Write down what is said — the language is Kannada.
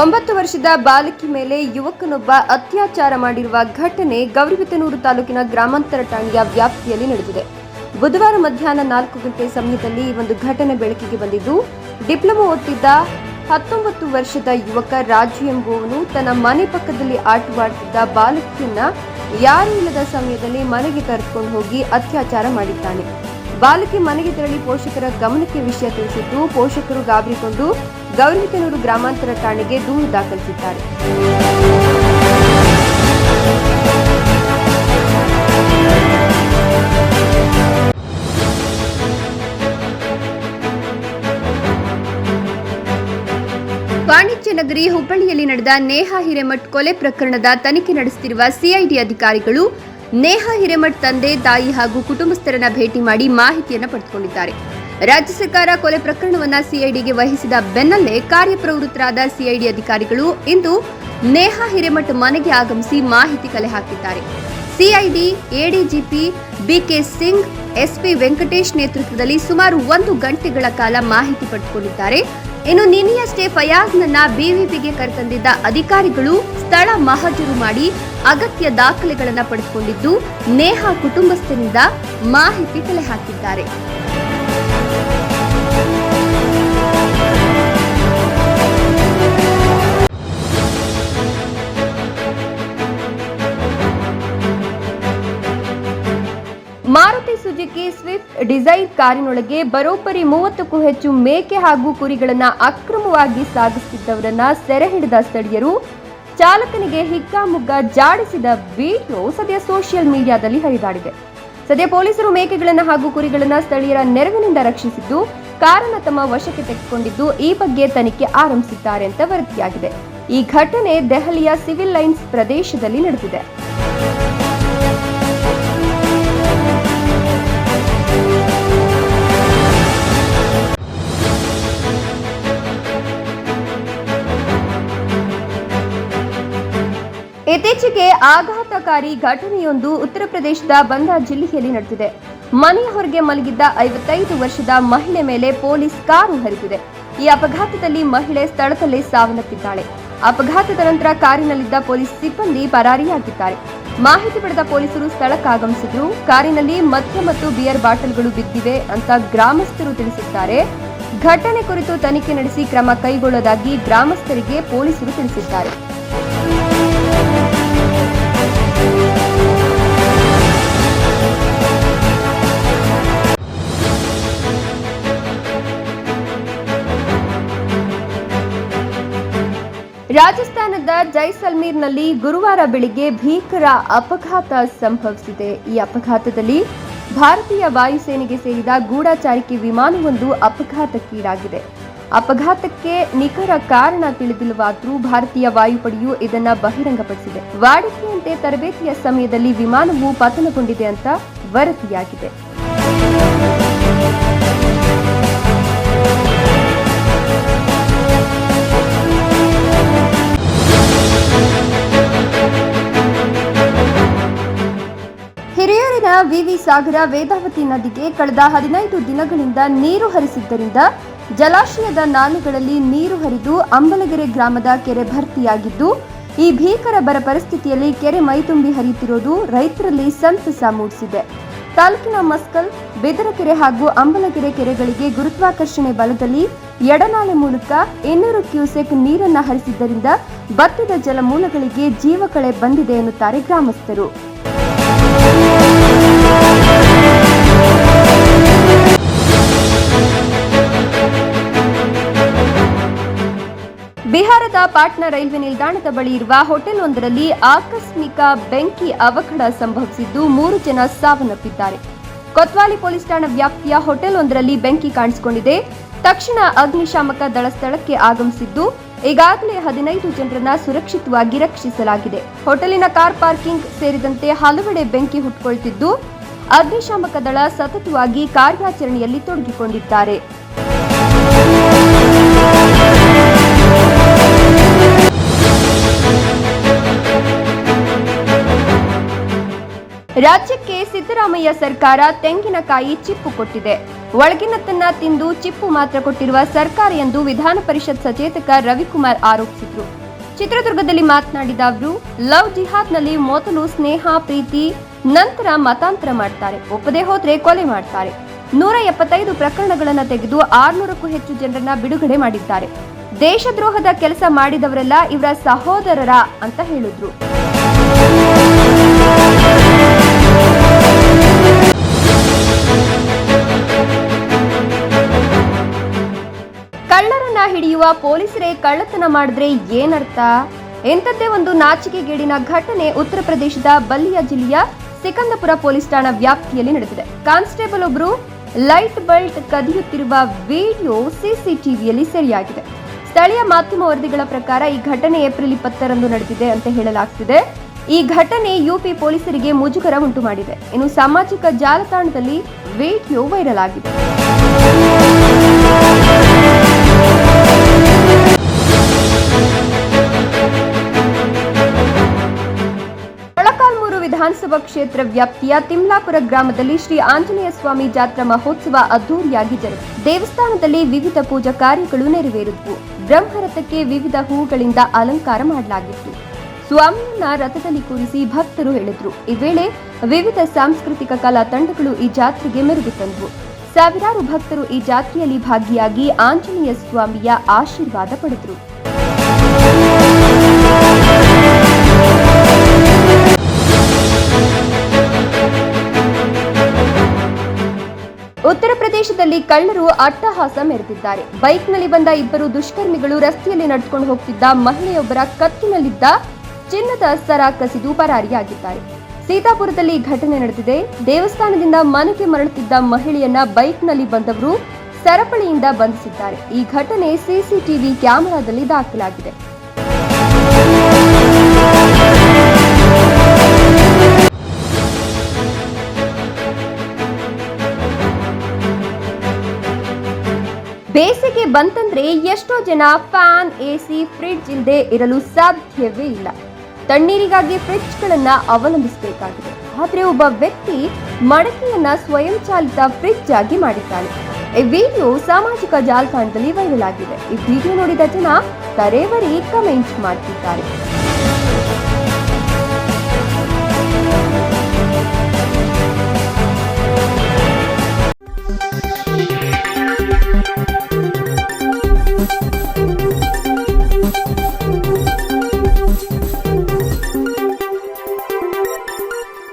ಒಂಬತ್ತು ವರ್ಷದ ಬಾಲಕಿ ಮೇಲೆ ಯುವಕನೊಬ್ಬ ಅತ್ಯಾಚಾರ ಮಾಡಿರುವ ಘಟನೆ ಗೌರಿಬಿದನೂರು ತಾಲೂಕಿನ ಗ್ರಾಮಾಂತರ ಠಾಣೆಯ ವ್ಯಾಪ್ತಿಯಲ್ಲಿ ನಡೆದಿದೆ. ಬುಧವಾರ ಮಧ್ಯಾಹ್ನ ನಾಲ್ಕು ಗಂಟೆ ಸಮಯದಲ್ಲಿ ಈ ಒಂದು ಘಟನೆ ಬೆಳಕಿಗೆ ಬಂದಿದ್ದು, ಡಿಪ್ಲೊಮಾ ಓದ್ತಿದ್ದ ಹತ್ತೊಂಬತ್ತು ವರ್ಷದ ಯುವಕ ರಾಜು ಎಂಬುವನು ತನ್ನ ಮನೆ ಪಕ್ಕದಲ್ಲಿ ಆಟವಾಡುತ್ತಿದ್ದ ಬಾಲಕಿಯನ್ನ ಯಾರೂ ಇಲ್ಲದ ಸಮಯದಲ್ಲಿ ಮನೆಗೆ ಕರೆದುಕೊಂಡು ಹೋಗಿ ಅತ್ಯಾಚಾರ ಮಾಡಿದ್ದಾನೆ. ಬಾಲಕಿ ಮನೆಗೆ ತೆರಳಿ ಪೋಷಕರ ಗಮನಕ್ಕೆ ವಿಷಯ ತಿಳಿಸಿದ್ದು, ಪೋಷಕರು ಗಾಬರಿಗೊಂಡು ಗೌರಿಬಿದನೂರು ಗ್ರಾಮಾಂತರ ಠಾಣೆಗೆ ದೂರು ದಾಖಲಿಸಿದ್ದಾರೆ. ವಾಣಿಜ್ಯ ನಗರಿ ಹುಬ್ಬಳ್ಳಿಯಲ್ಲಿ ನಡೆದ ನೇಹಾ ಹಿರೇಮಠ್ ಕೊಲೆ ಪ್ರಕರಣದ ತನಿಖೆ ನಡೆಸುತ್ತಿರುವ ಸಿಐಡಿ ಅಧಿಕಾರಿಗಳು ನೇಹಾ ಹಿರೇಮಠ್ ತಂದೆ, ತಾಯಿ ಹಾಗೂ ಕುಟುಂಬಸ್ಥರನ್ನ ಭೇಟಿ ಮಾಡಿ ಮಾಹಿತಿಯನ್ನು ಪಡೆದುಕೊಂಡಿದ್ದಾರೆ. ರಾಜ್ಯ ಸರ್ಕಾರ ಕೊಲೆ ಪ್ರಕರಣವನ್ನ ಸಿಐಡಿಗೆ ವಹಿಸಿದ ಬೆನ್ನಲ್ಲೇ ಕಾರ್ಯಪ್ರವೃತ್ತರಾದ ಸಿಐಡಿ ಅಧಿಕಾರಿಗಳು ಇಂದು ನೇಹಾ ಹಿರೇಮಠ್ ಮನೆಗೆ ಆಗಮಿಸಿ ಮಾಹಿತಿ ಕಲೆ ಹಾಕಿದ್ದಾರೆ. CID, ADGP, B K Singh, SP Venkatesh ನೇತೃತ್ವದಲ್ಲಿ ಸುಮಾರು ಒಂದು ಗಂಟೆಗಳ ಕಾಲ ಮಾಹಿತಿ ಪಡೆದುಕೊಂಡಿದ್ದಾರೆ. ಇನ್ನು ನಿನ್ನೆಯಷ್ಟೇ ಫಯಾಜ್ನನ್ನ ಬಿವಿಪಿಗೆ ಕರೆತಂದಿದ್ದ ಅಧಿಕಾರಿಗಳು ಸ್ಥಳ ಮಹಜರು ಮಾಡಿ ಅಗತ್ಯ ದಾಖಲೆಗಳನ್ನು ಪಡೆದುಕೊಂಡಿದ್ದು, ನೇಹಾ ಕುಟುಂಬಸ್ಥರಿಂದ ಮಾಹಿತಿ ಕಲೆ ಹಾಕಿದ್ದಾರೆ. ಡಿಸೈರ್ ಕಾರಿನೊಳಗೆ ಬರೋಬ್ಬರಿ ಮೂವತ್ತಕ್ಕೂ ಹೆಚ್ಚು ಮೇಕೆ ಹಾಗೂ ಕುರಿಗಳನ್ನು ಅಕ್ರಮವಾಗಿ ಸಾಗಿಸುತ್ತಿದ್ದವರನ್ನ ಸೆರೆ ಹಿಡಿದ ಸ್ಥಳೀಯರು, ಚಾಲಕನಿಗೆ ಹಿಗ್ಗಾಮುಗ್ಗ ಜಾಡಿಸಿದ ವಿಡಿಯೋ ಸದ್ಯ ಸೋಷಿಯಲ್ ಮೀಡಿಯಾದಲ್ಲಿ ಹರಿದಾಡಿದೆ. ಸದ್ಯ ಪೊಲೀಸರು ಮೇಕೆಗಳನ್ನು ಹಾಗೂ ಕುರಿಗಳನ್ನು ಸ್ಥಳೀಯರ ನೆರವಿನಿಂದ ರಕ್ಷಿಸಿದ್ದು, ಕಾರನ್ನು ತಮ್ಮ ವಶಕ್ಕೆ ತೆಗೆದುಕೊಂಡಿದ್ದು, ಈ ಬಗ್ಗೆ ತನಿಖೆ ಆರಂಭಿಸಿದ್ದಾರೆ ಅಂತ ವರದಿಯಾಗಿದೆ. ಈ ಘಟನೆ ದೆಹಲಿಯ ಸಿವಿಲ್ ಲೈನ್ಸ್ ಪ್ರದೇಶದಲ್ಲಿ ನಡೆದಿದೆ. ಇತ್ತೀಚೆಗೆ ಆಘಾತಕಾರಿ ಘಟನೆಯೊಂದು ಉತ್ತರ ಪ್ರದೇಶದ ಬಂದಾ ಜಿಲ್ಲೆಯಲ್ಲಿ ನಡೆದಿದೆ. ಮನೆಯ ಹೊರಗೆ ಮಲಗಿದ್ದ ಐವತ್ತೈದು ವರ್ಷದ ಮಹಿಳೆ ಮೇಲೆ ಪೊಲೀಸ್ ಕಾರು ಹರಿದಿದೆ. ಈ ಅಪಘಾತದಲ್ಲಿ ಮಹಿಳೆ ಸ್ಥಳದಲ್ಲೇ ಸಾವನ್ನಪ್ಪಿದ್ದಾಳೆ. ಅಪಘಾತದ ನಂತರ ಕಾರಿನಲ್ಲಿದ್ದ ಪೊಲೀಸ್ ಸಿಬ್ಬಂದಿ ಪರಾರಿಯಾಗಿದ್ದಾರೆ. ಮಾಹಿತಿ ಪಡೆದ ಪೊಲೀಸರು ಸ್ಥಳಕ್ಕಾಗಮಿಸಿದ್ರು. ಕಾರಿನಲ್ಲಿ ಮದ್ಯ ಮತ್ತು ಬಿಯರ್ ಬಾಟಲ್ಗಳು ಬಿದ್ದಿವೆ ಅಂತ ಗ್ರಾಮಸ್ಥರು ತಿಳಿಸಿದ್ದಾರೆ. ಘಟನೆ ಕುರಿತು ತನಿಖೆ ನಡೆಸಿ ಕ್ರಮ ಕೈಗೊಳ್ಳದಾಗಿ ಗ್ರಾಮಸ್ಥರಿಗೆ ಪೊಲೀಸರು ತಿಳಿಸಿದ್ದಾರೆ. ರಾಜಸ್ಥಾನದ ಜೈಸಲ್ಮೀರ್ನಲ್ಲಿ ಗುರುವಾರ ಬೆಳಿಗ್ಗೆ ಭೀಕರ ಅಪಘಾತ ಸಂಭವಿಸಿದೆ. ಈ ಅಪಘಾತದಲ್ಲಿ ಭಾರತೀಯ ವಾಯುಸೇನೆಗೆ ಸೇರಿದ ಗೂಢಚಾರಿಕೆ ವಿಮಾನವೊಂದು ಅಪಘಾತಕ್ಕೀಡಾಗಿದೆ. ಅಪಘಾತಕ್ಕೆ ನಿಖರ ಕಾರಣ ತಿಳಿದಿಲ್ಲವಾದರೂ ಭಾರತೀಯ ವಾಯುಪಡೆಯು ಇದನ್ನ ಬಹಿರಂಗಪಡಿಸಿದೆ. ವಾಡಿಕೆಯಂತೆ ತರಬೇತಿಯ ಸಮಯದಲ್ಲಿ ವಿಮಾನವು ಪತನಗೊಂಡಿದೆ ಅಂತ ವರದಿಯಾಗಿದೆ. ವಿವಿ ಸಾಗರ ವೇದಾವತಿ ನದಿಗೆ ಕಳೆದ ಹದಿನೈದು ದಿನಗಳಿಂದ ನೀರು ಹರಿಸಿದ್ದರಿಂದ ಜಲಾಶಯದ ನಾಲೆಗಳಲ್ಲಿ ನೀರು ಹರಿದು ಅಂಬಲಗೆರೆ ಗ್ರಾಮದ ಕೆರೆ ಭರ್ತಿಯಾಗಿದ್ದು, ಈ ಭೀಕರ ಬರ ಪರಿಸ್ಥಿತಿಯಲ್ಲಿ ಕೆರೆ ಮೈತುಂಬಿ ಹರಿಯುತ್ತಿರುವುದು ರೈತರಲ್ಲಿ ಸಂತಸ ಮೂಡಿಸಿದೆ. ತಾಲೂಕಿನ ಮಸ್ಕಲ್, ಬೆದರಕೆರೆ ಹಾಗೂ ಅಂಬಲಗೆರೆ ಕೆರೆಗಳಿಗೆ ಗುರುತ್ವಾಕರ್ಷಣೆ ಬಲದಲ್ಲಿ ಎಡನಾಲೆ ಮೂಲಕ ಇನ್ನೂರು ಕ್ಯೂಸೆಕ್ ನೀರನ್ನು ಹರಿಸಿದ್ದರಿಂದ ಭತ್ತದ ಜಲಮೂಲಗಳಿಗೆ ಜೀವಕಳೆ ಬಂದಿದೆ ಎನ್ನುತ್ತಾರೆ ಗ್ರಾಮಸ್ಥರು. ಬಿಹಾರದ ಪಾಟ್ನಾ ರೈಲ್ವೆ ನಿಲ್ದಾಣದ ಬಳಿ ಇರುವ ಹೋಟೆಲ್ ಒಂದರಲ್ಲಿ ಆಕಸ್ಮಿಕ ಬೆಂಕಿ ಅವಘಡ ಸಂಭವಿಸಿದ್ದು ಮೂರು ಜನ ಸಾವನ್ನಪ್ಪಿದ್ದಾರೆ. ಕೊತ್ವಾಲಿ ಪೊಲೀಸ್ ಠಾಣಾ ವ್ಯಾಪ್ತಿಯ ಹೋಟೆಲ್ ಒಂದರಲ್ಲಿ ಬೆಂಕಿ ಕಾಣಿಸಿಕೊಂಡಿದೆ. ತಕ್ಷಣ ಅಗ್ನಿಶಾಮಕ ದಳ ಸ್ಥಳಕ್ಕೆ ಆಗಮಿಸಿದ್ದು, ಈಗಾಗಲೇ ಹದಿನೈದು ಜನರನ್ನ ಸುರಕ್ಷಿತವಾಗಿ ರಕ್ಷಿಸಲಾಗಿದೆ. ಹೋಟೆಲಿನ ಕಾರ್ ಪಾರ್ಕಿಂಗ್ ಸೇರಿದಂತೆ ಹಲವೆಡೆ ಬೆಂಕಿ ಹುಟ್ಟಿಕೊಳ್ತಿದ್ದು ಅಗ್ನಿಶಾಮಕ ದಳ ಸತತವಾಗಿ ಕಾರ್ಯಾಚರಣೆಯಲ್ಲಿ ತೊಡಗಿಕೊಂಡಿದ್ದಾರೆ. ರಾಜ್ಯಕ್ಕೆ ಸಿದ್ದರಾಮಯ್ಯ ಸರ್ಕಾರ ತೆಂಗಿನಕಾಯಿ ಚಿಪ್ಪು ಕೊಟ್ಟಿದೆ. ಒಳಗಿನತ್ತನ್ನ ತಿಂದು ಚಿಪ್ಪು ಮಾತ್ರ ಕೊಟ್ಟಿರುವ ಸರ್ಕಾರ ಎಂದು ವಿಧಾನ ಪರಿಷತ್ ಸಚೇತಕ ರವಿಕುಮಾರ್ ಆರೋಪಿಸಿದ್ರು. ಚಿತ್ರದುರ್ಗದಲ್ಲಿ ಮಾತನಾಡಿದ ಅವರು, ಲವ್ ಜಿಹಾದ್ನಲ್ಲಿ ಮೊದಲು ಸ್ನೇಹ, ಪ್ರೀತಿ, ನಂತರ ಮತಾಂತರ ಮಾಡ್ತಾರೆ. ಒಪ್ಪದೇ ಹೋದ್ರೆ ಕೊಲೆ ಮಾಡ್ತಾರೆ. ನೂರ ಎಪ್ಪತ್ತೈದು ಪ್ರಕರಣಗಳನ್ನು ತೆಗೆದು ಆರ್ನೂರಕ್ಕೂ ಹೆಚ್ಚು ಜನರನ್ನ ಬಿಡುಗಡೆ ಮಾಡಿದ್ದಾರೆ. ದೇಶದ್ರೋಹದ ಕೆಲಸ ಮಾಡಿದವರೆಲ್ಲ ಇವರ ಸಹೋದರರ ಅಂತ ಹೇಳಿದ್ರು. ಹಿಡಿಯುವ ಪೊಲೀಸರೇ ಕಳ್ಳತನ ಮಾಡಿದ್ರೆ ಏನರ್ಥ? ಎಂಥದ್ದೇ ಒಂದು ನಾಚಿಕೆಗೇಡಿನ ಘಟನೆ ಉತ್ತರ ಪ್ರದೇಶದ ಬಲ್ಲಿಯಾ ಜಿಲ್ಲೆಯ ಸಿಕಂದಪುರ ಪೊಲೀಸ್ ಠಾಣಾ ವ್ಯಾಪ್ತಿಯಲ್ಲಿ ನಡೆದಿದೆ. ಕಾನ್ಸ್ಟೇಬಲ್ ಒಬ್ಬರು ಲೈಟ್ ಬಲ್ಟ್ ಕದಿಯುತ್ತಿರುವ ವಿಡಿಯೋ ಸಿಸಿಟಿವಿಯಲ್ಲಿ ಸೆರೆಯಾಗಿದೆ. ಸ್ಥಳೀಯ ಮಾಧ್ಯಮ ವರದಿಗಳ ಪ್ರಕಾರ ಈ ಘಟನೆ ಏಪ್ರಿಲ್ ಇಪ್ಪತ್ತರಂದು ನಡೆದಿದೆ ಅಂತ ಹೇಳಲಾಗ್ತಿದೆ. ಈ ಘಟನೆ ಯುಪಿ ಪೊಲೀಸರಿಗೆ ಮುಜುಗರ ಉಂಟು ಮಾಡಿದೆ. ಇನ್ನು ಸಾಮಾಜಿಕ ಜಾಲತಾಣದಲ್ಲಿ ವಿಡಿಯೋ ವೈರಲ್ ಆಗಿದೆ. ವಿಧಾನಸಭಾ ಕ್ಷೇತ್ರ ವ್ಯಾಪ್ತಿಯ ತಿಮ್ಲಾಪುರ ಗ್ರಾಮದಲ್ಲಿ ಶ್ರೀ ಆಂಜನೇಯ ಸ್ವಾಮಿ ಜಾತ್ರಾ ಮಹೋತ್ಸವ ಅದ್ದೂರಿಯಾಗಿ ಜರುಗಿತು ದೇವಸ್ಥಾನದಲ್ಲಿ ವಿವಿಧ ಪೂಜಾ ಕಾರ್ಯಗಳು ನೆರವೇರಿದ್ವು. ಬ್ರಹ್ಮರಥಕ್ಕೆ ವಿವಿಧ ಹೂಗಳಿಂದ ಅಲಂಕಾರ ಮಾಡಲಾಗಿತ್ತು. ಸ್ವಾಮಿಯನ್ನ ರಥದಲ್ಲಿ ಕೂರಿಸಿ ಭಕ್ತರು ಹೇಳಿದ್ರು. ಈ ವೇಳೆ ವಿವಿಧ ಸಾಂಸ್ಕೃತಿಕ ಕಲಾ ತಂಡಗಳು ಈ ಜಾತ್ರೆಗೆ ಮೆರುಗು ತಂದವು. ಸಾವಿರಾರು ಭಕ್ತರು ಈ ಜಾತ್ರೆಯಲ್ಲಿ ಭಾಗಿಯಾಗಿ ಆಂಜನೇಯ ಸ್ವಾಮಿಯ ಆಶೀರ್ವಾದ ಪಡೆದರು. ಉತ್ತರ ಪ್ರದೇಶದಲ್ಲಿ ಕಳ್ಳರು ಅಟ್ಟಹಾಸ ಮೆರೆದಿದ್ದಾರೆ. ಬೈಕ್ನಲ್ಲಿ ಬಂದ ಇಬ್ಬರು ದುಷ್ಕರ್ಮಿಗಳು ರಸ್ತೆಯಲ್ಲಿ ನಡೆದುಕೊಂಡು ಹೋಗ್ತಿದ್ದ ಮಹಿಳೆಯೊಬ್ಬರ ಕತ್ತಿನಲ್ಲಿದ್ದ ಚಿನ್ನದ ಸರ ಕಸಿದು ಪರಾರಿಯಾಗಿದ್ದಾರೆ. ಸೀತಾಪುರದಲ್ಲಿ ಘಟನೆ ನಡೆದಿದೆ. ದೇವಸ್ಥಾನದಿಂದ ಮನೆಗೆ ಮರಳುತ್ತಿದ್ದ ಮಹಿಳೆಯನ್ನ ಬೈಕ್ನಲ್ಲಿ ಬಂದವರು ಸರಪಳಿಯಿಂದ ಬಂಧಿಸಿದ್ದಾರೆ. ಈ ಘಟನೆ ಸಿಸಿಟಿವಿ ಕ್ಯಾಮೆರಾದಲ್ಲಿ ದಾಖಲಾಗಿದೆ. ಬೇಸಿಗೆ ಬಂತಂದ್ರೆ ಎಷ್ಟೋ ಜನ ಫ್ಯಾನ್ ಎಸಿ ಫ್ರಿಡ್ಜ್ ಇಲ್ಲದೆ ಇರಲು ಸಾಧ್ಯವೇ ಇಲ್ಲ. ತಣ್ಣೀರಿಗಾಗಿ ಫ್ರಿಡ್ಜ್ಗಳನ್ನ ಅವಲಂಬಿಸಬೇಕಾಗಿದೆ. ಆದರೆ ಒಬ್ಬ ವ್ಯಕ್ತಿ ಮಡಕೆಯನ್ನ ಸ್ವಯಂಚಾಲಿತ ಫ್ರಿಡ್ಜ್ ಆಗಿ ಮಾಡಿದ್ದಾನೆ ಈ ವಿಡಿಯೋ ಸಾಮಾಜಿಕ ಜಾಲತಾಣದಲ್ಲಿ ವೈರಲ್ ಆಗಿದೆ. ಈ ವಿಡಿಯೋ ನೋಡಿದ ಜನ ತರೇವರಿ ಕಮೆಂಟ್ ಮಾಡ್ತಿದ್ದಾರೆ.